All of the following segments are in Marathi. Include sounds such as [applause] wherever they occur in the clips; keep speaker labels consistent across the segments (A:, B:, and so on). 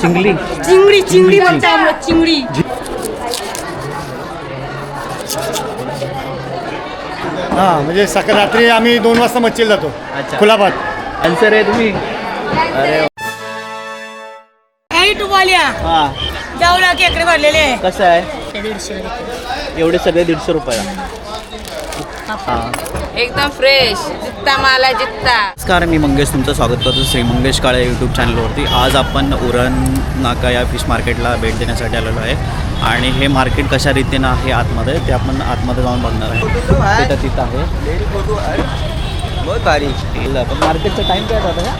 A: चिंगली.
B: चिंगडी चिंगडी म्हणते आम्हाला चिंगडी
C: हां म्हणजे सकाळ रात्री आम्ही दोन वाजता मच्छीला जातो.
A: अच्छा.
C: खुलाबाद.
A: आन्सर आहे तुम्ही? अरे
B: काही टुपाल्या
A: हा.
B: जेवढा केकडे भरलेले. आहे
A: कसं आहे?
B: दीडशे
A: एवढे सगळे दीडशे रुपयाला. हा.
D: एकदम फ्रेश जित्ता माला जित्ता.
A: नमस्कार मी मंगेश तुमचं स्वागत करतो श्री मंगेश काळे यूट्यूब चॅनलवरती आज आपण उरण नाका या फिश मार्केटला भेट देण्यासाठी आलेलो आहे. आणि हे मार्केट कशा रीतीनं आहे आतमध्ये ते आपण आतमध्ये जाऊन बघणार आहे. तिथं तिथं आहे.
E: बहुत भारी
A: इथलं. पण मार्केटचा टाईम काय का?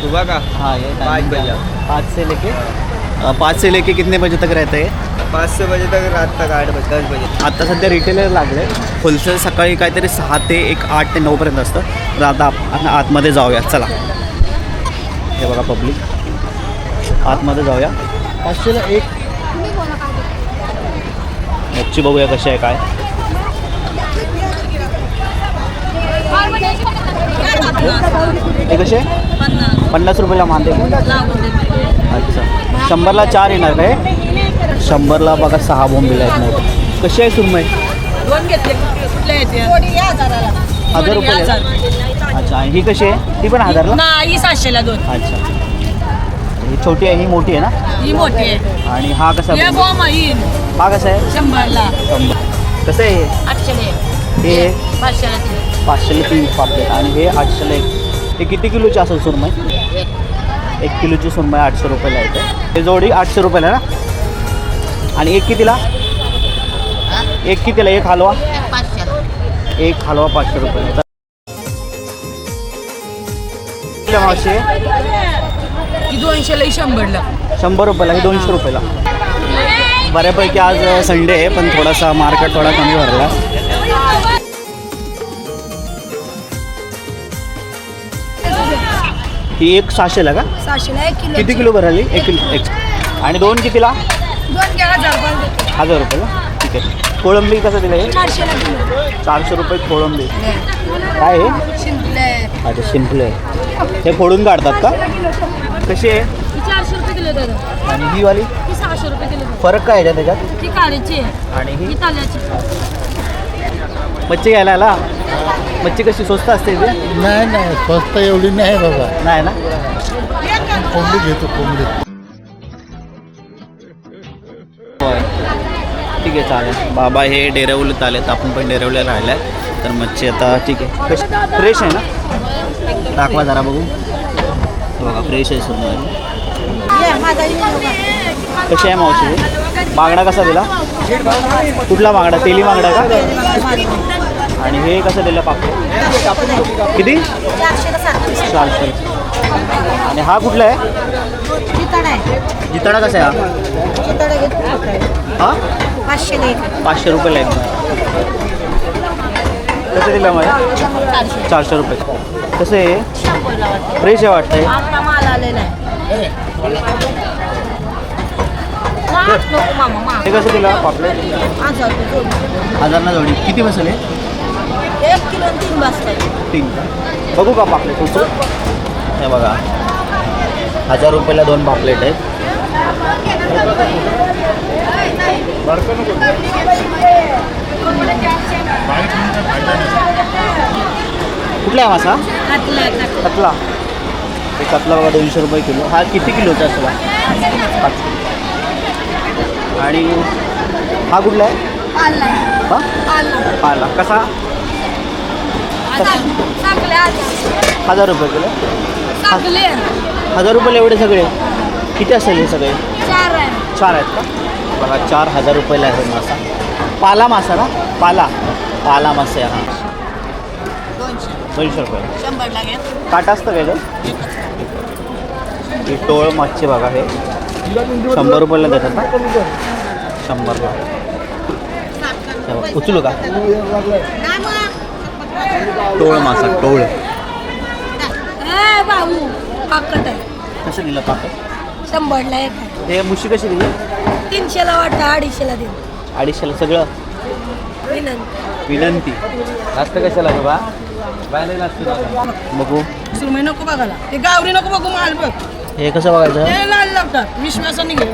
E: सुबह का
A: हाँ ये
E: पाँच बजे।
A: पाँच से लेके पाच से लेके कितने बजे तक रहते हैं?
E: पाच सहा बजे तक रात तक आठ बजे दस बजे.
A: आता सध्या रिटेलर लागले. होलसेल सकाळी काहीतरी सहा ते एक आठ ते नऊपर्यंत असतं. तर आता आपण आतमध्ये जाऊया. चला. हे बघा पब्लिक आतमध्ये जाऊया. पाचशेला एक. मच्छी बघूया कशी आहे काय. हे कसे? पन्नास. रुपयाला मानते अच्छा. शंभरला चार येणार काय शंभरला बघा सहा बोंबीला आहेत मोठे. कशी आहे सुरमई?
B: दोन घेतले. येते
A: हजार रुपये अच्छा आणि ही कशी आहे? ती पण हजारला?
B: नाही सातशेला दोन.
A: अच्छा. ही छोटी आहे ही मोठी आहे ना?
B: ही मोठी आहे.
A: आणि हा कसा
B: हे
A: हा कसा आहे?
B: शंभरला.
A: शंभर. कसं आहे हे?
B: आठशेला
A: हे?
B: पाचशेला तीन.
A: पाचशेला तीन पापलेट. आणि हे आठशेला एक. हे किती किलोची असेल सुरमई? एक किलोची सुरमई आठशे रुपयाला येते. हे जोडी आठशे रुपयाला ना? आणि एक कितीला? एक कितीला? एक हलवा? एक हलवा पाचशे रुपयाला किती मावशी?
B: ही दोनशेला ही शंभरला.
A: शंभर रुपयाला हे दोनशे रुपयाला. बऱ्यापैकी आज संडे आहे पण थोडासा मार्केट थोडा कमी भरला. ही एक सहाशेला का?
B: सहाशेला एक किलो
A: किती किलो भराली एक किलो एक. आणि दोन कितीला?
B: दोन घ्या हजार रुपये.
A: हजार रुपयाला ठीक आहे. कोळंबी कसं दिलं हे?
B: चारशेला किलो
A: चारशे रुपये कोळंबी. काय आहे
B: शिंपले.
A: अच्छा शिंपले. हे फोडून काढतात का? कशी आहे?
B: ही चारशे रुपये किलो दादा
A: आणि ही वाली?
B: ही सहाशे रुपये किलो
A: फरक काय आहे त्याच्यात?
B: ती काळीची आहे.
A: आणि ही?
B: ही ताल्याची
A: मच्छी घ्यायला आला? मच्छी कशी स्वस्त असते इथे
C: नाही नाही स्वस्त एवढी नाही बाबा.
A: नाही ना?
C: कोंबडी घेतो कोंबडी.
A: ठीक आहे चालेल. बाबा हे डेरवलीत आलेत. आपण पण डेरवले राहिलं आहे तर मच्छी आता ठीक आहे. कशी फ्रेश आहे ना? दाखवा जरा बघू. बघा फ्रेश आहे सुंदर. कशी आहे मावशी? बांगडा कसा दिला? कुठला बांगडा तेली बांगडा का? आणि हे कसं दिलं पापड? किती? चारशे. आणि हा कुठला आहे? जिताडा कसा आहे हा? हा?
B: पाचशे
A: पाचशे रुपयाला एक कसं दिलं मग? चारशे. रुपये. कसं आहे? फ्रेश आहे वाटतंय?
B: माल
A: हे कसं दिलं? पापलेट?
B: हजार रुपये जोडी.
A: किती बसले?
B: एक किलो तीन बसताय
A: तीन. बघू का पापलेट? उचलू? हे बघा. हजार रुपयाला दोन पापलेट आहेत. कुठला आहे मासा कतला कतला. बघा दोनशे रुपये किलो. हा किती किलोचा असला पाच किलो. आणि हा कुठला आहे? हा? पाला. कसा? हजार रुपये किलो? हजार रुपयाला एवढे सगळे? किती असेल हे सगळे? चार आहेत का? बघा चार हजार रुपयाला आहे मासा. पाला मासा ना? पाला. पाला मासे हा. दोनशे. रुपये.
B: शंभर
A: काटा असतं काय गं? ही टोळ मच्छी बघा हे शंभर रुपयाला देतात ना? हे बघ, उचलू का? टोळ मासा टोळ.
B: पाकट
A: कसं दिलं पाकं
B: शंभरला
A: हे मुशी कशी दिली?
B: तीनशेला वाटतं अडीचशेला दे
A: अडीचशेला सगळं?
B: विनंती.
A: विनंती.
E: जास्त कशाला बाबा बायला लागतं
A: बघू.
B: सुरमई नको बघायला. ते गावरी नको बघू माल बघ.
A: हे कसं बघायचं?
B: हे लाल लागतात. विश्वासाने घे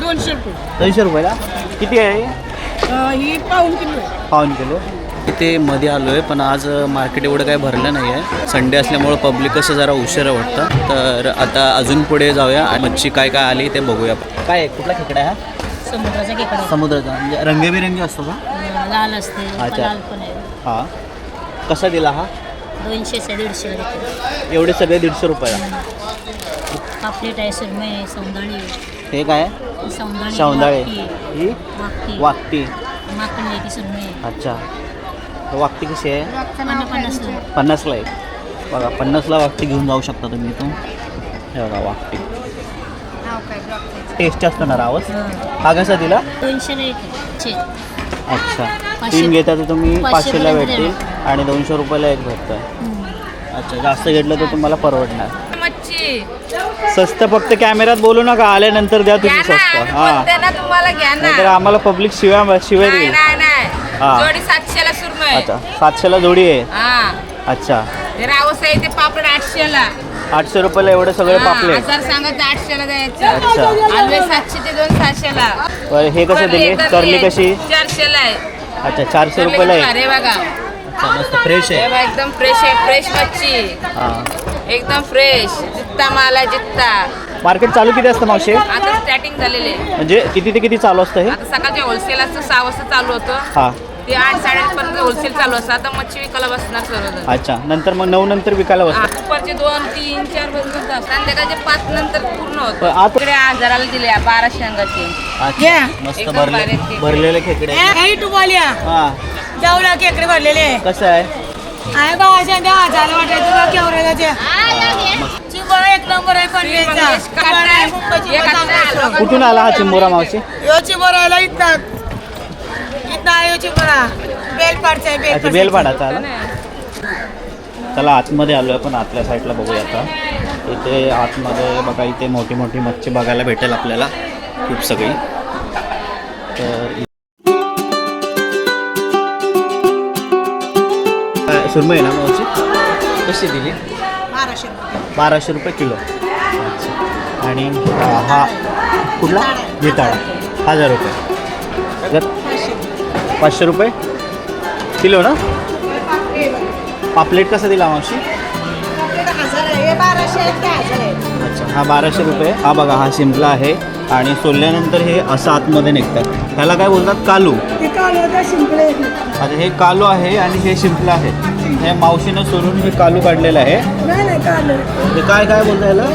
B: दोनशे रुपये.
A: दोनशे रुपयाला? किती आहे?
B: अं, ही पाऊन किलो आहे.
A: पाऊन किलो. इथे मध्ये आलो आहे पण आज मार्केट एवढं काही भरलं नाही आहे संडे असल्यामुळं पब्लिक कसं जरा उशिरा वाटतं. तर आता अजून पुढे जाऊया आणि मच्छी काय काय आली ते बघूया. काय आहे? कुठला खेकडा आहे हा?
B: समुद्राचा खेकडा
A: समुद्राचा. म्हणजे रंगीबेरंगी असतो का?
B: लाल असते
A: अच्छा.
B: लाल पण आहे.
A: हां. कसा दिला हा?
B: दोनशे से दीडशे देते
A: एवढे सगळे दीडशे रुपयाला.
B: पापलेट आहे सुरमई आहे सौंदाळी आहे.
A: हे काय आहे?
B: सौंदाळी
A: शौंदाळे
B: आहे.
A: ही?
B: वाकटी
A: वाकटी
B: माकण आहे ती सुरमई आहे.
A: अच्छा. तर वाकटी कशी आहे?
B: पन्नास पन्नास
A: पन्नासला आहे. बघा पन्नासला वाकटी घेऊन जाऊ शकता तुम्ही इथून. हे बघा वाकटी टेस्ट असतो ना रावस हा कसा दिला
B: दोनशे
A: अच्छा. तीन घेता तर तुम्ही
B: पाचशे
A: पाचशेला भेटतील. आणि दोनशे रुपयाला एक भेटतं अच्छा जास्त घेतलं तर तुम्हाला परवडणार. स्वस्त फक्त कॅमेऱ्यात बोलू नका आल्यानंतर द्या तुम्ही स्वस्त. हां. आम्हाला पब्लिक शिव्या शिव्या
D: नाही
A: देईल. हा. अच्छा सातशेला जोडी आहे.
D: हा.
A: अच्छा.
D: रावस आहे ते पापड आठशेला.
A: आठशे रुपयाला एवढे सगळे पापलेट.
D: हजार सांगत आठशेला द्यायचं.
A: अच्छा.
D: आलवे सातशे ते दोन सातशेला
A: बरं हे कसं दिले? करली कशी?
D: चारशेला आहे.
A: अच्छा चारशे रुपयाला? आहे
D: अरे बघा.
A: अच्छा मस्त फ्रेश
D: हे
A: आहे.
D: बघा, एकदम फ्रेश आहे फ्रेश मच्छी.
A: हां.
D: एकदम फ्रेश जित्ता माल आहे जित्ता.
A: मार्केट चालू किती असतं मावशे?
D: आता स्टार्टिंग झालेले आहे.
A: म्हणजे किती ते किती चालू असतं हे?
D: आता सकाळचे होलसेल असतं सहा वाजता चालू होतं.
A: हां.
D: ते आठ साडेआठ पर्यंत होलसेल चालू असतं आता मच्छी विकायला बसणार सर्व
A: अच्छा नंतर मग नऊ नंतर विकायला बसतं
D: दुपारचे दोन तीन चार पर्यंत. संध्याकाळचे पाच नंतर पूर्ण
A: पण
D: होतं
A: आत-
D: इकडे हजाराला दिले बाराशे अंगाचे
A: अच्छा मस्त
D: एकदम
A: भरले
D: बारीक खेकडे.
A: भरलेले खेकडे.
B: काही
A: हां.
B: खेकडे भरलेले. आहे
A: कसं आहे?
B: आहे वाटायचं चिंबोरा एक नंबर आहे पण
A: कुठून आला हा चिंबोरा मावशी?
B: यो चिंबोराला इथं. चिंबोरा बेलपाडचा आहे
A: अच्छा
B: बेलपाड
A: बेलपाडाचा आला चला आतमध्ये आलो आहे पण आतल्या साईडला बघूया आता. इथे आतमध्ये बघा इथे मोठी मोठी मच्छी बघायला भेटेल आपल्याला खूप सगळी. तर सुरमई ना मावशी? कशी दिली?
B: बाराशे
A: रुपये. किलो. आणि हा कुठला? जिताळा हजार रुपये. पाचशे रुपये? किलो ना? पापलेट कसं दिला मावशी? अच्छा हा बाराशे रुपये. हा बघा हा शिंपला आहे. आणि सोलल्यानंतर हे असं आतमध्ये निघतात. ह्याला काय बोलतात? कालू. आता हे कालू आहे आणि हे शिंपलं आहे. हे मावशीनं सोलून हे कालू काढलेलं आहे. हे काय काय बोलतं ह्याला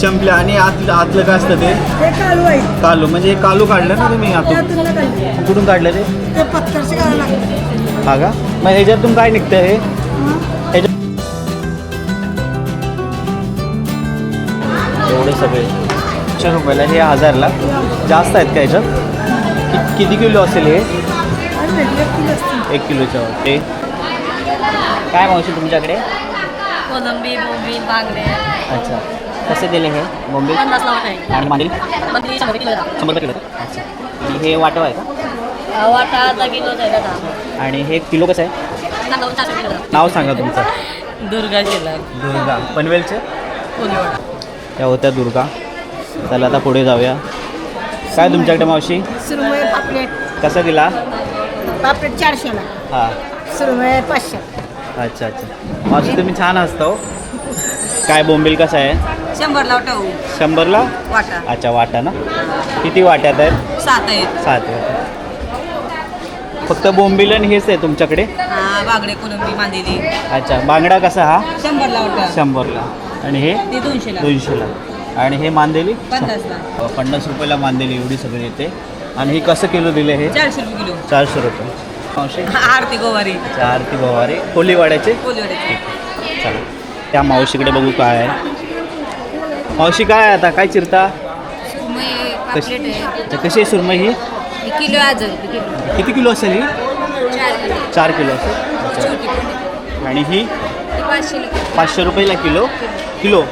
A: शिंपल्या आणि आतलं आतलं काय असतं ते?
B: हे कालू आहे.
A: कालू. म्हणजे हे कालू काढलं ना तुम्ही आतून?
B: त्यातून काढले.
A: कुठून काढलं ते?
B: लागले.
A: हा का? मग ह्याच्यातून काय निघतं हे? ह्याच्यात एवढे सगळे. चार रुपयाला हे हजारला. जास्त आहेत का ह्याच्यात? कि- किती किलो असेल हे? एक किलोच्या ते काय मावशी तुमच्याकडे?
B: कोलंबी बोंबी बांगडे
A: अच्छा. कसे दिले हे? बॉम्बे
B: आहे.
A: आणि मांडील
B: शंभर किलो
A: शंभर किलो अच्छा. हे वाटव आहे का?
B: वाटा अर्धा किलोचा आहे दादा.
A: आणि हे किलो कसं आहे?
B: सांगा चारशे किलो
A: नाव सांगा तुमचं.
B: दुर्गा जिल्हा.
A: दुर्गा. पनवेलचे? त्या होत्या दुर्गा. चला आता पुढे जाऊया. काय तुमच्याकडे मावशी?
B: पापलेट.
A: कसा दिला?
B: पापलेट चारशेला
A: हां.
B: पाचशे.
A: अच्छा अच्छा. मावशी तुम्ही छान असता हो. काय बोंबील कसं आहे?
B: शंभरला वाटा
A: शंभरला?
B: वाटा.
A: अच्छा वाटा ना? किती वाट्यात आहेत?
B: सात आहेत.
A: सात वाट्या फक्त बोंबील आणि हेच आहे तुमच्याकडे?
B: हा बागडे कोलंबी मांदेली
A: अच्छा बांगडा कसा हा?
B: शंभरला वाटा.
A: शंभरला. आणि हे?
B: ते दोनशेला.
A: दोनशेला. आणि हे मांदेली
B: पन्नासला.
A: पन्नास रुपयाला मांदेली एवढी सगळी येते. आणि हे कसं किलो दिले हे?
B: चारशे रुपये किलो.
A: चारशे रुपये. मावशी?
B: आरती गोवारी.
A: चार ती बवारे कोलीवाड्याचे?
B: कोलीवाड्याची.
A: चला. त्या मावशीकडे बघू काय आहे. मावशी काय आहे आता? काय चिरता?
D: सुरमई
A: कशी?
D: पापलेट आहे.
A: अच्छा, कशी आहे सुरमई ही?
D: हे किलो रुपये किलो.
A: किती किलो असेल ही?
D: चार किलो.
A: चार किलो असेल. अच्छा.
D: छोटी पण
A: आणि ही?
D: पाचशे
A: रुपयाला किलो? किलो.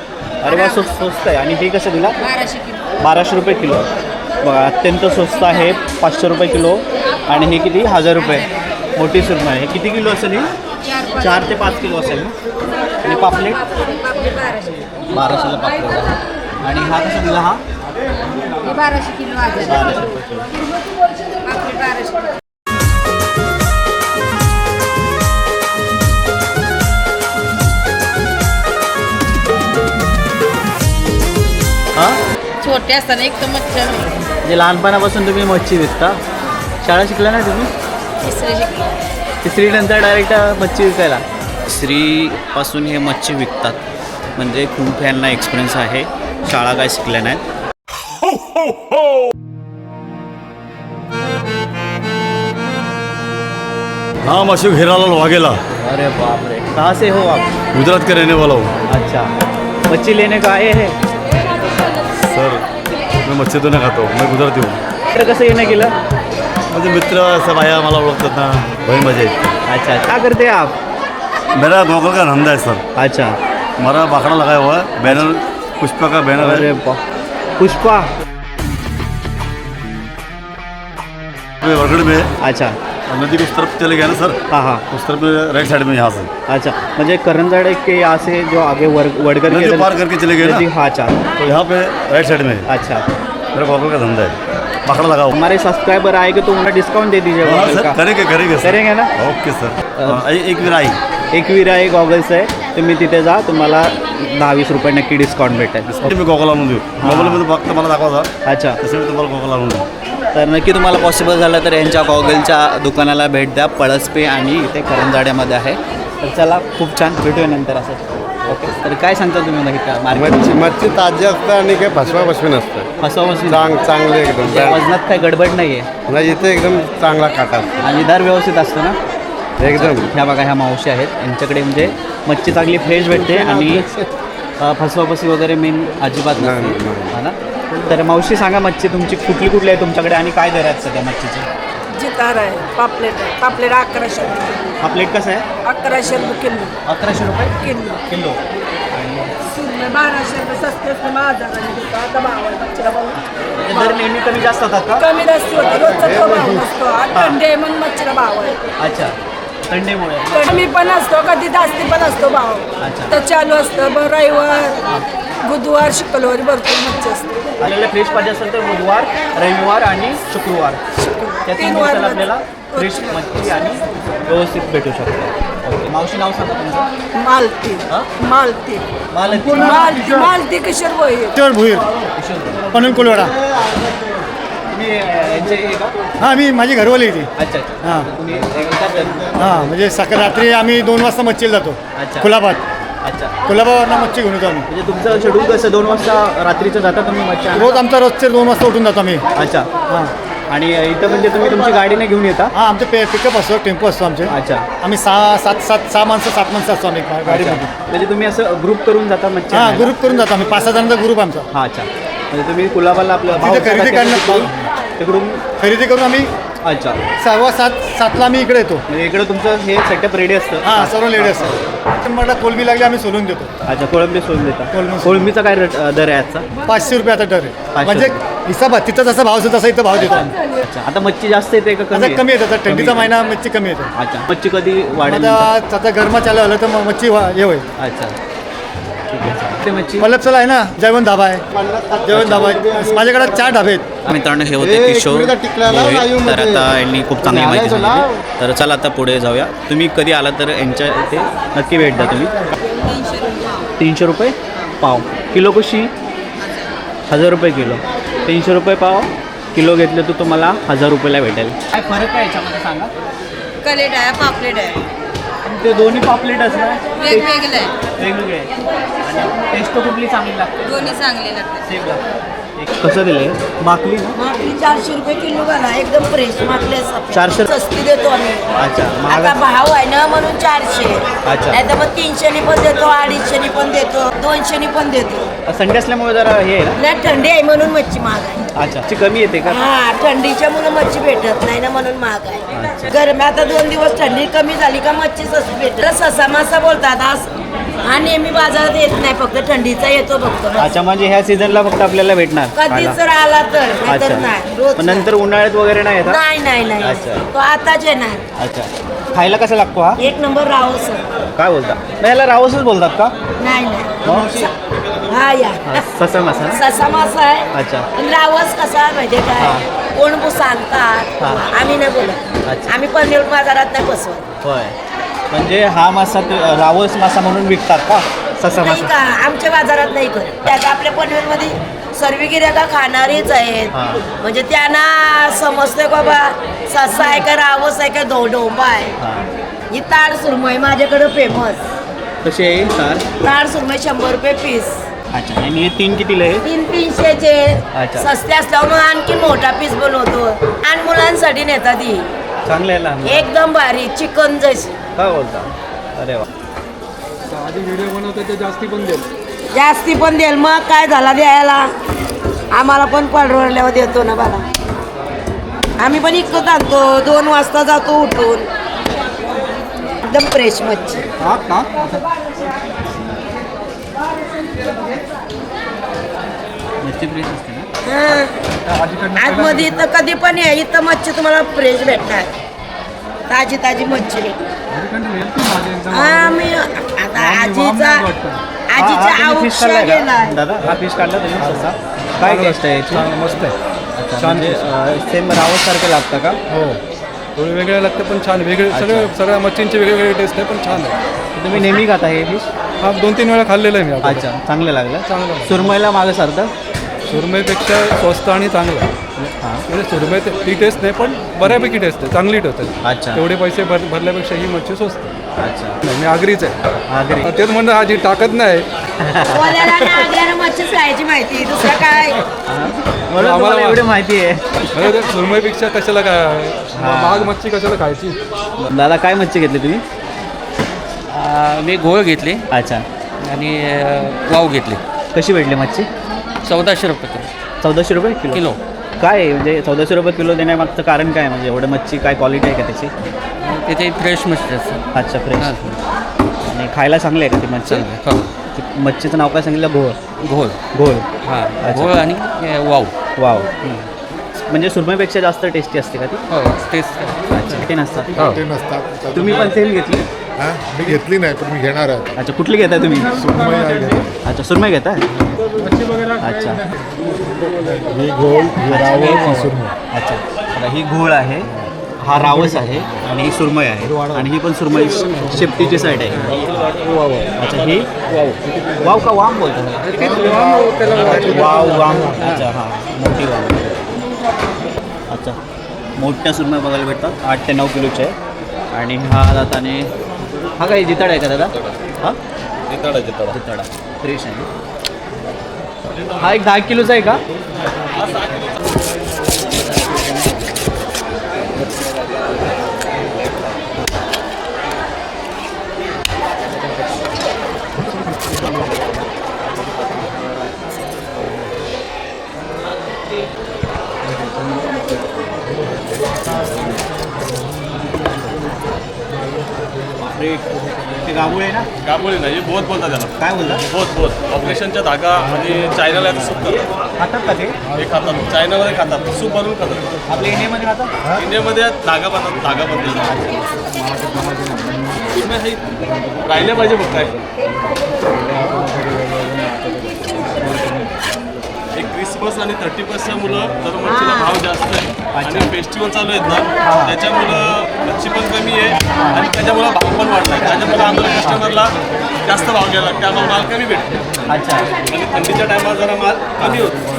A: अरे वा स्वस्त स्वस्त आहे. आणि ही कसं दिला?
D: बाराशे किलो.
A: बाराशे रुपये किलो. बघा अत्यंत स्वस्त आहे. पाचशे रुपये किलो. आणि हे किती? हजार रुपये. मोठी सुरमई हे किती किलो असेल ही? चार ते पाच किलो असेल ना? आणि पापलेट? बाराशेला पापलेट. आणि हा कसा दिला हा?
F: बाराशे किलो
A: बाराशे हां?
D: छोटे असताना एक तर मच्छर
A: म्हणजे लहानपणापासून तुम्ही मच्छी विकता? शाळा शिकला ना तुम्ही?
D: तिसरे शिकले.
A: तिसरी नंतर डायरेक्ट मच्छी विकायला. तिसरीपासून हे मच्छी विकतात. म्हणजे खूप यांना एक्सपिरियन्स आहे. शाळा काय शिकल्या नाहीत.
C: नाम अशोक हिरालाल वाघेला.
A: अरे बाप रे कहाँ से हो आप?
C: गुजरात के रहने वाला हूँ.
A: अच्छा. मच्छी लेने का आए हैं?
C: सर मैं मच्छी तो नाही खातो मैं गुजराती हूँ.
A: तर कसं येणं केलं?
C: माझे मित्र सब आया मला ओळखतात ना. वही मज़ा. येते
A: अच्छा. क्या करते हैं आप?
C: मेरा गोगल का धंधा है सर.
A: अच्छा.
C: हमारा बाखड़ा लगाया हुआ है बैनर पुष्पा का बैनर
A: अरे
C: है
A: बा. पुष्पा.
C: वरगढ़ में है
A: अच्छा.
C: और नदी के उस तरफ़ चले गए ना सर?
A: हाँ हाँ.
C: उस तरफ़ में राइट साइड में यहाँ से.
A: अच्छा. म्हणजे करंजाड़े के यहाँ से जो आगे वर वडगर
C: नदी पार करके चले गए ना?
A: नदी हाँ अच्छा.
C: तो यहाँ पे राइट साइड में. है
A: अच्छा.
C: मेरा गोगल का धंधा है. बाखड़ा लगा हुआ
A: हमारे सब्सक्राइबर आएंगे तो उन्हें डिस्काउंट दे दीजिए
C: हाँ सर करेंगे करेंगे सर।
A: करेंगे ना?
C: Okay sir. एक विराई।
A: एक विराई गॉगल्स आहे तुम्ही तिथे जा तुम्हाला दहा वीस रुपये नक्की डिस्काउंट भेटेल.
C: मी गोगल आणून देऊ. मोबाईलमध्ये फक्त मला दाखवा
A: अच्छा.
C: तसे मी तुम्हाला गोगल आणून देऊ.
A: तर नक्की तुम्हाला पॉसिबल झालं तर यांच्या गॉगलच्या दुकानाला भेट द्या. पळसपे आणि इथे करंजाड्यामध्ये आहे. तर चला खूप छान. भेटूया नंतर असं. ओके. तर काय सांगता तुम्ही का मार्केट?
G: मच्छी मच्छी ताजी असतं आणि काही फसवा फसवी नसतं.
A: फसवून
G: चांग चांगले एकदम.
A: वजनात काय गडबड नाही आहे
G: नाही इथे एकदम चांगला काटा असतो.
A: आणि दर व्यवस्थित असतो ना?
G: एकदम.
A: ह्या बघा ह्या मावशी आहेत. यांच्याकडे म्हणजे मच्छी चांगली फ्रेश भेटते आणि अ, फसवाफसवी वगैरे मेन अजिबात
G: नाही,
A: नसते.
G: नाही.
A: हा ना? तर मावशी सांगा मच्छी तुमची कुठली कुठली आहे तुमच्याकडे आणि काय दर आहेत सध्या मच्छीचे?
B: जितार आहे. पापलेट आहे. पापलेट अकराशे
A: हा प्लेट कसं आहे?
B: अकराशे रुपये किलो.
A: अकराशे रुपये?
B: किलो.
A: किलो.
B: सुरमई बाराशे रुपये आता
A: म्हणजे दर नेहमी कमी जास्त होतात का?
B: कमी जास्त होतं. रोजचा तो भाव नसतो. आज थंडी आहे म्हणून मच्छीला भाव आहे.
A: अच्छा. थंडीमुळे.
B: कमी पण असतो. कधी जास्ती पण असतो भाव.
A: अच्छा.
B: तर चालू असतं. ब- रविवार बुधवार शुक्रवारी भरपूर मच्छी असते.
A: आपल्याला फ्रेश पाहिजे असेल तर बुधवार रविवार आणि शुक्रवार. त्या तीन
B: वार
A: आपल्याला फ्रेश मच्छी आणि व्यवस्थित भेटू शकते. ओके मावशी नाव सांगा तुमचं.
B: मालती.
A: हा?
B: मालती.
A: मालती.
B: मालती मालती किशोर भोईर.
C: किशोर भुईर. पनवेल कोलवाडा
A: तुम्ही अ, यांचे हे का?
C: हां मी माझी घरवाली इथे
A: अच्छा अच्छा.
C: हां.
A: तुम्ही?
C: हां म्हणजे सकाळ रात्री आम्ही दोन वाजता मच्छीला जातो.
A: अच्छा.
C: कुलाबाद
A: अच्छा.
C: कुलाबावरनं मच्छी घेऊन येतो आम्ही.
A: म्हणजे तुमचं शेड्यूल कसं? दोन वाजता रात्रीचं जाता तुम्ही मच्छी आणायला?
C: रोज आमचा रोजचे दोन वाजता उठून जातो आम्ही.
A: अच्छा.
C: हां.
A: आणि इथं म्हणजे तुम्ही तुमची गाडीने घेऊन येता?
C: हां आमचे पे पिकअप असतो टेम्पो असतो आमचे.
A: अच्छा.
C: आम्ही सहा सात सात सहा माणसं सात माणसं असतो आम्ही गाडीमध्ये
A: म्हणजे तुम्ही असं ग्रुप करून जाता मच्छी
C: हां
A: आणायला?
C: ग्रुप करून जातो आम्ही. पाच सहा जणांचा ग्रुप आमचा.
A: हा अच्छा. म्हणजे तुम्ही कुलाबाला आपलं
C: तिथे खरेदी
A: भाऊ-
C: करणं-
A: तिकडून?
C: खरेदी करून आम्ही
A: अच्छा.
C: सहावा सात सातला आम्ही इकडे येतो.
A: म्हणजे इकडं तुमचं हे सेटअप रेडी असतं?
C: हां सर्व लेडी असतात मला कोलबी लागली आम्ही सोलून देतो.
A: अच्छा कोळंबी सोडून देता.
C: कोळंबी.
A: कोळंबीचा काय रेट अ, दर आहे आजचा?
C: पाचशे रुपये आता डर आहे म्हणजे
A: रुपये.
C: हिसाबात तिथं जसा भाव असेल तसा इथं भाव देतो आम्ही.
A: अच्छा आता मच्छी जास्त येते का कमी
C: आता? कमी येतं आता थंडीचा महिना मच्छी कमी येतो.
A: अच्छा मच्छी कधी वाढेल?
C: आता आता गरमा चालू झालं तर मग मच्छी वा- हे होईल.
A: अच्छा. ठीक आहे चालेल. ते मच्छी?
C: पल्लपचला आहे ना? जेवण धाबा आहे. जेवण धाबा आहे. माझ्याकडे चार ढाबे आहेत.
A: मित्रांनो हे होते किशोर. तर आता यांनी खूप चांगली माहिती सांगितली. तर चला आता पुढे जाऊया. तुम्ही कधी आला तर यांच्या इथे नक्की भेट द्या तुम्ही. तीनशे रुपये? पाव. किलो कशी? हजार रुपये किलो. तीनशे रुपये पाव किलो घेतलं तर तुम्हाला हजार रुपयाला भेटेल. काय फरक आहे याच्यामध्ये सांगा?
F: कलेट आहे पापलेट आहे.
A: आणि ते दोन्ही पापलेट असणार
F: वेगवेगळं. आहे
A: वेगवेगळे. आहेत आणि टेस्ट कुठली चांगली लागते?
F: दोन्ही चांगले
A: सेम लागते. एक कसं दिलं बाकली ना?
H: माकली चारशे रुपये किलो घाला एकदम फ्रेश माकले
A: चारशे-
H: सस्ती देतो आम्ही.
A: अच्छा
H: आता
A: महाग
H: भाव आहे ना म्हणून चारशे.
A: अच्छा.
H: नाही तर मग तीनशेनी पण देतो अडीचशेनी पण देतो दोनशेनी पण देतो.
A: संडे असल्यामुळे जरा हे आहे ना?
H: नाही थंडी आहे म्हणून मच्छी महाग आहे.
A: अच्छा कमी येते का?
H: हा थंडीच्या मुलं मच्छी भेटत नाही ना म्हणून महाग आहे. गरमी आता दोन दिवस थंडी कमी झाली का मच्छी स्वस्त भेटत. ससा मासा बोलतात आज हा नेहमी बाजारात येत नाही फक्त थंडीचा येतो फक्त.
A: अच्छा म्हणजे ह्या सीझनला फक्त आपल्याला भेटणार?
H: कधीच
A: खायला.
H: जर आला तर नाहीतर नाही
A: अच्छा
H: रोज
A: पण नंतर उन्हाळ्यात वगैरे नाही येतात
H: नाही नाही नाही.
A: अच्छा.
H: तो आताच येणार.
A: अच्छा. खायला कसा लागतो हा?
H: एक नंबर सर
A: काय बोलता? नाही याला रावसच बोलतात का?
H: नाही नाही? हा या.
A: हा, ससा मसाला
H: ससा मासा आहे.
A: अच्छा.
H: पण रावस कसा आहे माहितीये काय?
A: हा.
H: कोण बो सांगतात?
A: हा.
H: आम्ही नाही बोलत.
A: अच्छा.
H: आम्ही पनवेल बाजारात नाही बसवत.
A: होय. म्हणजे हा मासा ते- रावस मासा म्हणून विकतात का? ससा
H: नाही
A: मासा.
H: आमच्या बाजारात नाही करत. त्यात आपल्या पनवेलमध्ये सर्व गिऱ्हाईक खाणारीच आहेत.
A: हा.
H: म्हणजे त्यांना समजतंय बाबा ससा आहे का रावस आहे का धो डोंबा आहे.
A: हा.
H: ही ताड सुरमई माझ्याकडे फेमस
A: कशी आहे सर
H: ताड सुरमई शंभर रुपये पीस
A: अच्छा आणि हे तीन कितीला आहे?
H: तीन तीनशेचे.
A: अच्छा.
H: सस्ते असल्यावर मग आणखी मोठा पीस बनवतो. आणि मुलांसाठी नेतात ही.
A: चांगलं आहे लहान
H: एकदम भारी चिकन जशी.
A: काय बोलता? अरे वा.
H: जास्ती पण देईल. मग काय झाला द्यायला? आम्हाला पण परवडल्यावर देतो ना बघा आम्ही पण इकत आणतो दोन वाजता जातो उठून. एकदम फ्रेश मच्छी.
A: मच्छी फ्रेश असते ना?
H: हां. आतमध्ये इथं कधी पण ये. इथं मच्छी तुम्हाला फ्रेश भेटणार. ताजी ताजी मच्छी. हा मी आता आजीचा आजीचा
A: हा, का?
H: गेलाय
A: दादा हा फिश काढला तुम्ही? ससा काय टेस्ट आहे. याची?
I: मस्त आहे.
A: छान सेम रावस सारखं लागतं का?
I: हो. थोडे वेगळे लागते पण छान. वेगळे सगळे सगळ्या मच्छींचे वेगळे वेगळे टेस्ट आहे पण छान आहे.
A: तुम्ही नेहमी खाता हे फिश
I: हा दोन तीन वेळा खाल्लेलं आहे मी
A: अच्छा चांगलं लागलं.
I: चांगलं.
A: सुरमईला मागं सारखं?
I: सुरमईपेक्षा स्वस्त आणि चांगलं. म्हणजे सुरमई ते- टेस्ट नाही पण बऱ्यापैकी टेस्ट आहे. चांगली टेस्ट आहे.
A: अच्छा.
I: तेवढे पैसे भर भरल्यापेक्षा ही मच्छी स्वस्त आहे.
A: अच्छा.
I: नाही मी आगरीच आहे.
A: आगरी.
I: तेच म्हणलं आजी टाकत नाही.
H: ओल्याला आणि आगऱ्याला मच्छीच खायची माहिती दुसरं काय?
A: म्हणून
I: आम्हाला
A: तुम्हाला एवढी माहिती आहे.
I: म्हणजे ते सुरमईपेक्षा कशाला काय?
A: हां.
I: महाग मच्छी कशाला खायची?
A: दादा काय मच्छी घेतली तुम्ही?
J: आ, मी घोळ घेतली.
A: अच्छा.
J: आणि अ, वाव घेतली.
A: कशी भेटली मच्छी?
J: चौदाशे रुपये किलो.
A: चौदाशे रुपये किलो.
J: किलो.
A: काय आहे? म्हणजे चौदाशे रुपये किलो देण्यामागचं कारण काय? म्हणजे एवढं मच्छी काय क्वालिटी आहे का त्याची?
J: तिथे फ्रेश मच्छी असते
A: अच्छा फ्रेश
J: हां.
A: आणि खायला चांगली आहे का ती मच्छी?
J: चांगलं हो.
A: ती मच्छीचं नाव काय सांगितलं? घोळ.
J: घोळ.
A: घोळ.
J: हां
A: अच्छा.
J: घोळ आणि वाव.
A: वाव. म्हणजे सुरमईपेक्षा जास्त टेस्टी असते का ती?
J: हो तेच
A: अच्छा ते नसतात
J: हो
K: ते नसतात
A: तुम्ही पण सेम घेतली?
K: हा? मी घेतली नाही पण मी घेणार आहे.
A: अच्छा कुठली घेताय तुम्ही?
K: सुरमई आहे. घेणार.
A: अच्छा सुरमई घेताय? अच्छा.
K: ही गोल ही रावळ ही सुरमई.
A: अच्छा. आता ही घोळ आहे हा रावस आहे आणि ही सुरमई आहे. आणि ही पण सुरमई शेपटीची साईड आहे. अच्छा ही? वाव वाव का वाम बोलतात वाव वाम. अच्छा हां. मोठी वाम. अच्छा. मोठ्या सुरमई बघायला भेटतात आठ ते नऊ किलोचे. आहे आणि हा दाताने हा काय जिताड आहे का दादा हा
I: जिताडा जिताडा
A: जिताडा फ्रेश आहे हा एक दहा किलोचा आहे का ते गाबूळ आहे ना?
I: गाबोळी नाही बोध बोलतात त्याला.
A: काय बोलता
I: बोध बोध ऑपरेशनच्या धागा आणि चायनाला याचं सूप करतात.
A: खातात का ते?
I: हे खातात. चायनामध्ये खातात. सूप बनवून खातात.
A: आपल्या इंडियामध्ये खातात
I: इंडियामध्ये धागा बनतात धागा बनतात राहिले पाहिजे बघ काय एक क्रिसमस आणि थर्टी फर्स्टच्या मुलं तर मच्छीला भाव जास्त आहे. आणि फेस्टिवल चालू आहेत ना त्याच्यामुळं मच्छी पण कमी आहे आणि त्याच्यामुळं भाव पण वाढला आहे त्याच्यामुळं आम्हाला कस्टमरला जास्त भाव घ्यायला लागते आम्हाला माल कमी भेटतो.
A: अच्छा.
I: आणि थंडीच्या टायमाला जरा माल कमी होतो.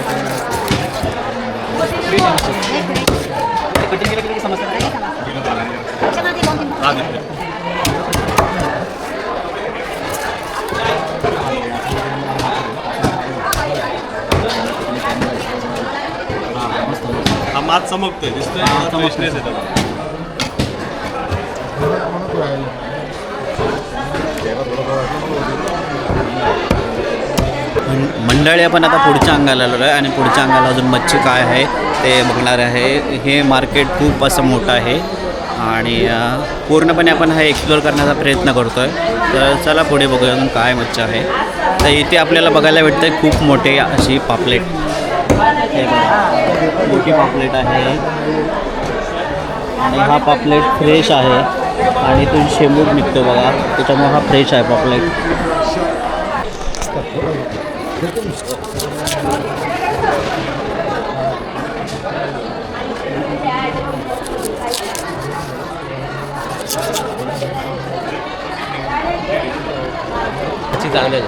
I: हा मात चमकतोय दिसतोय फ्रेशनेस
A: मंडळी आपण आता पुढच्या अंगाला आलेलो आहे आणि पुढच्या अंगाला अजून मच्छी काय आहे ते बघणार आहे. हे मार्केट खूप असं मोठं आहे आणि अ, पूर्णपणे आपण हा एक्सप्लोअर करण्याचा प्रयत्न करतो आहे तर चला पुढे बघूया अजून काय मच्छी आहे. तर इथे आपल्याला बघायला भेटते खूप मोठे अशी पापलेट. आहे बघा. मोठी पापलेट आहे. आणि हा पापलेट फ्रेश आहे. आणि तो शेमूट निघतो बघा. त्याच्यामुळे हा फ्रेश आहे पापलेट.
J: मच्छी चांगली आहे.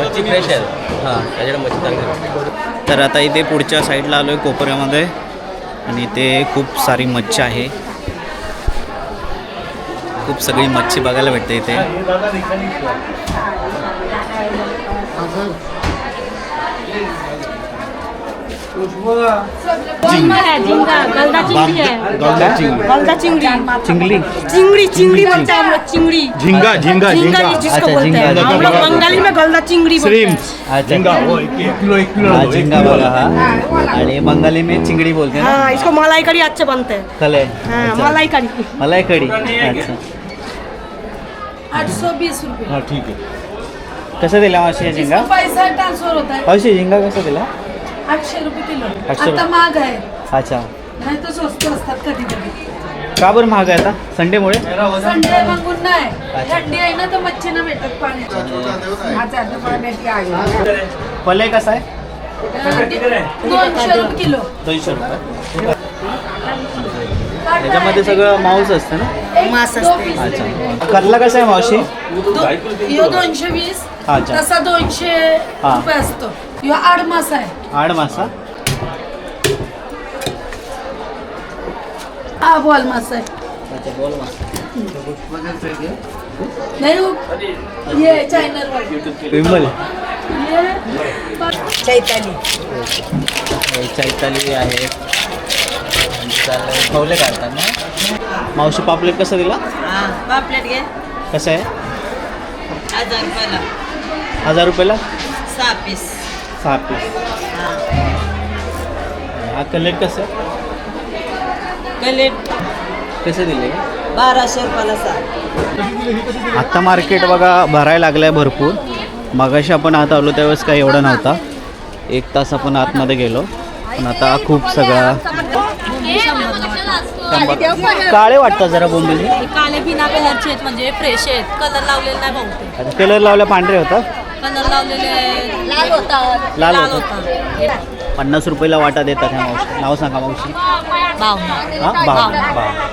J: मच्छी फ्रेश आहे. हां त्याच्याकडे मच्छी चांगली आहे.
A: तर आता इथे पुढच्या साईडला आलो आहे कोपऱ्यामध्ये. आणि इथे खूप सारी मच्छी आहे. खूप सगळी मच्छी बघायला भेटते इथे.
L: गलदा चिंगड़ी
A: चिंगली
L: चिंगड़ी चिंगड़ी बोलते हैं हम लोग चिंगड़ी
I: झिंगा झिंगा
L: झींगा
I: झिंगा
L: जिसको
A: अच्छा,
L: बोलते हैं
A: झींगा,
L: हम लोग बंगाली में गलदा चिंगड़ी बोलते हैं
I: झिंगा हो किलो एक किलो
A: हा झिंगा हा. आणि बंगाली में चिंगडी बोलते ना?
L: हाँ इसको मलाई कड़ी अच्छे बनते. हैं
A: कले
L: हाँ मलाई कड़ी
A: मलाई कडी अच्छा.
M: आठ सौ बीस रुपये.
I: हा ठीक आहे.
A: कसं दिला झिंगा
M: पैसा ट्रान्सफर होता है
A: झिंगा कसं दिला?
M: आठशे रुपये किलो.
A: आठशे
M: आता
A: रुपये.
M: महाग आहे.
A: अच्छा.
M: नाही तर स्वस्त असतात कधी कधी
A: का बरं महाग आहे आता? संडेमुळे?
M: संडे मागून नाही. थंडी आहे ना तर मच्छी ना भेटत पाण्याची
A: पले कसा आहे?
M: दोनशे रुपये किलो.
A: दोनशे रुपये. त्याच्यामध्ये सगळं मांस असतं ना?
L: मांस असते.
A: अच्छा. कसा आहे मावशी?
M: दोनशे वीस
A: अच्छा.
M: तसा दोनशे
A: हा.
M: रुपये असतो. ह्यो आठ मास आहे.
A: आड मासा?
M: हा बॉल मास आहे. नाही हो. ये चायनर वाली.
A: विमल.
M: ये
L: चैताली.
A: चैताली आहे. खवले काढतात ना? मावशी पापलेट कसं दिला?
N: हां पापलेट घे.
A: कसं आहे?
N: हजार रुपयाला.
A: हजार रुपयाला?
N: सहा पीस.
A: सहा पीस हा कलेट कसं?
N: कलेट
A: कसं दिले?
N: बाराशे रुपयाला सहा
A: आत्ता मार्केट बघा भरायला लागलं आहे भरपूर. मगाशी आपण आत आलो त्यावेळेस काही एवढं नव्हता. एक तास आपण आतमध्ये गेलो. पण आता खूप सगळा काळे वाटतात जरा बोंबिली.
F: काले बिना कलरचे आहेत म्हणजे फ्रेश आहेत. कलर लावलेले नाही बहुतेक.
A: कलर लावला पांढरे होता
F: कलर लावलेले लाल होतात
A: लाल होतात पन्नास रुपयाला वाटा देतात ह्या मावशी. नाव सांगा मावशी.
F: बावना
A: हा? बाव बाव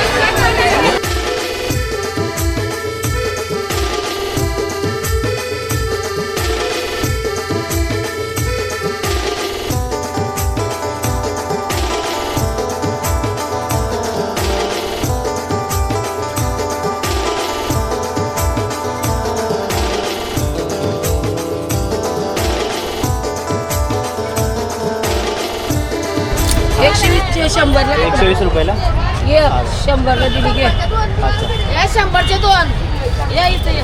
M: शंभरला
A: एकशे वीस रुपयाला?
M: ये शंभरला दिली घे. या शंभरचे दोन. या इथे ये.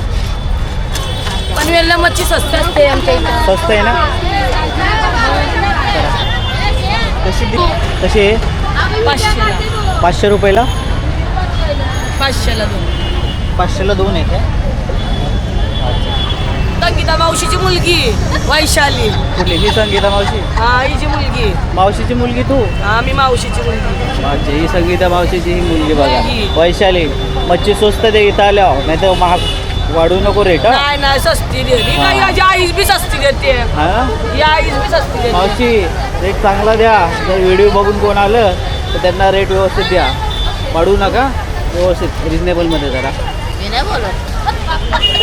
M: पनवेलला मच्छी स्वस्त असते आमच्या इथं.
A: स्वस्त आहे ना? कशी दि- कशी आहे?
M: पाचशेला.
A: पाचशे रुपयाला?
M: पाचशेला दोन.
A: पाचशेला दोन येते
M: संगीता मावशीची मुलगी वैशाली.
A: कुठली? ही संगीता मावशी.
M: हा हिची मुलगी.
A: मावशीची मुलगी तू?
M: हा मी मावशीची मुलगी.
A: अच्छा ही संगीता मावशीची ही मुलगी बघा. वैशाली मच्छी स्वस्त दे इथं आल्या नाही तर महाग वाढू नको रेट हा?
M: नाही नाही सस्ती देते
A: हा.
M: काय याची आईच बी सस्ती देते.
A: हा?
M: या आईच बी सस्ती देते.
A: मावशी रेट चांगला द्या. जर व्हिडिओ बघून कोण आलं तर त्यांना रेट व्यवस्थित द्या. वाढू नका. व्यवस्थित रिजनेबलमध्ये जरा.
N: मी नाही बोलत. [laughs]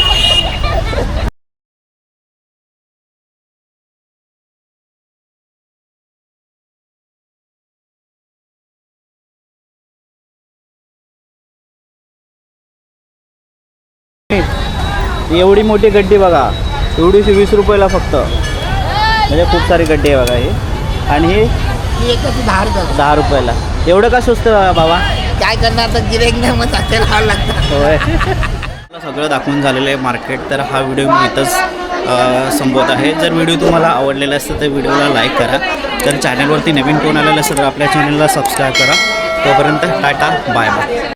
A: एवढी मोठी गड्डी बघा. एवढीशी वीस रुपयाला फक्त. म्हणजे खूप सारी गड्डी आहे बघा ही. आणि ही दहा रुपयाला. एवढं का स्वस्त बाबा?
F: काय करणार तर गिरेक नाही मग लावावं लागतं
A: होय. [laughs] सगळं दाखवून झालेलं आहे मार्केट तर हा व्हिडिओ मी इथंच संपवत आहे. जर व्हिडिओ तुम्हाला आवडलेला असेल तर व्हिडिओला लाईक करा. तर चॅनलवरती नवीन कोण आलेलं असेल तर आपल्या चॅनलला सबस्क्राईब करा. तोपर्यंत टाटा बाय बाय